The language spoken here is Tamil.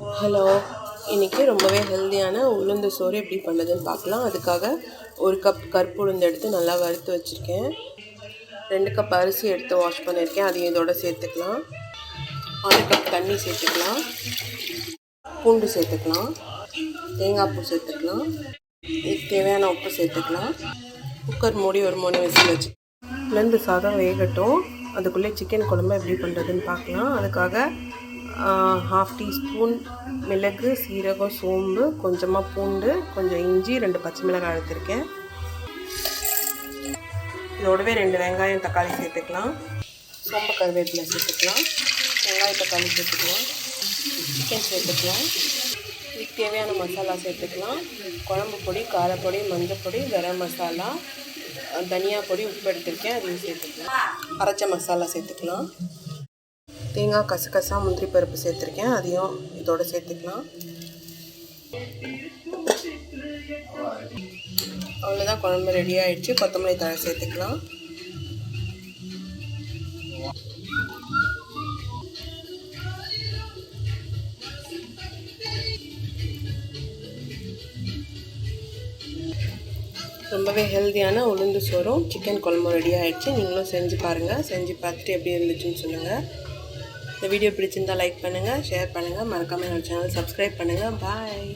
ஹலோ இன்றைக்கி ரொம்பவே ஹெல்த்தியான உளுந்து சோறு எப்படி பண்ணுறதுன்னு பார்க்கலாம். அதுக்காக ஒரு கப் கருப்பு உளுந்து எடுத்து நல்லா வறுத்து வச்சுருக்கேன். ரெண்டு கப் அரிசி எடுத்து வாஷ் பண்ணியிருக்கேன். அதையும் இதோட சேர்த்துக்கலாம். ஆறு கப் தண்ணி சேர்த்துக்கலாம். பூண்டு சேர்த்துக்கலாம். தேங்காய் பூ சேர்த்துக்கலாம். இதுக்கு தேவையான உப்பு சேர்த்துக்கலாம். குக்கர் மூடி ஒரு மூணு விசில் வச்சு உளுந்து சாதம் வேகட்டும். அதுக்குள்ளே சிக்கன் குழம்பு எப்படி பண்ணுறதுன்னு பார்க்கலாம். அதுக்காக ஹாஃப் டீஸ்பூன் மிளகு சீரகம் சோம்பு கொஞ்சமாக பூண்டு கொஞ்சம் இஞ்சி ரெண்டு பச்சை மிளகாய் எடுத்திருக்கேன். இதோடவே ரெண்டு வெங்காயம் தக்காளி சேர்த்துக்கலாம். சோம்பு கருவேப்பிலை சேர்த்துக்கலாம். வெங்காய தக்காளி சேர்த்துக்கலாம். சிக்கன் சேர்த்துக்கலாம். இதுக்கு தேவையான மசாலா சேர்த்துக்கலாம். குழம்பு பொடி காரப்பொடி மஞ்சள் பொடி கரம் மசாலா தனியா பொடி உப்பு எடுத்திருக்கேன். அதையும் சேர்த்துக்கலாம். அரைச்ச மசாலா சேர்த்துக்கலாம். தேங்காய் கசகசா முந்திரி பருப்பு சேர்த்துருக்கேன். அதையும் இதோட சேர்த்துக்கலாம். அவ்வளோதான் குழம்பு ரெடி ஆயிடுச்சு. கொத்தமல்லி தழை சேர்த்துக்கலாம். ரொம்பவே ஹெல்த்தியான உளுந்து சோறும் சிக்கன் குழம்பும் ரெடி ஆகிடுச்சு நீங்களும் செஞ்சு பாருங்கள் செஞ்சு பார்த்துட்டு எப்படி இருந்துச்சுன்னு சொல்லுங்கள் இந்த வீடியோ பிடிச்சிருந்தால் லைக் பண்ணுங்கள் ஷேர் பண்ணுங்கள் மறக்காமல் என்னோடய சேனல் சப்ஸ்கிரைப் பண்ணுங்கள் பாய்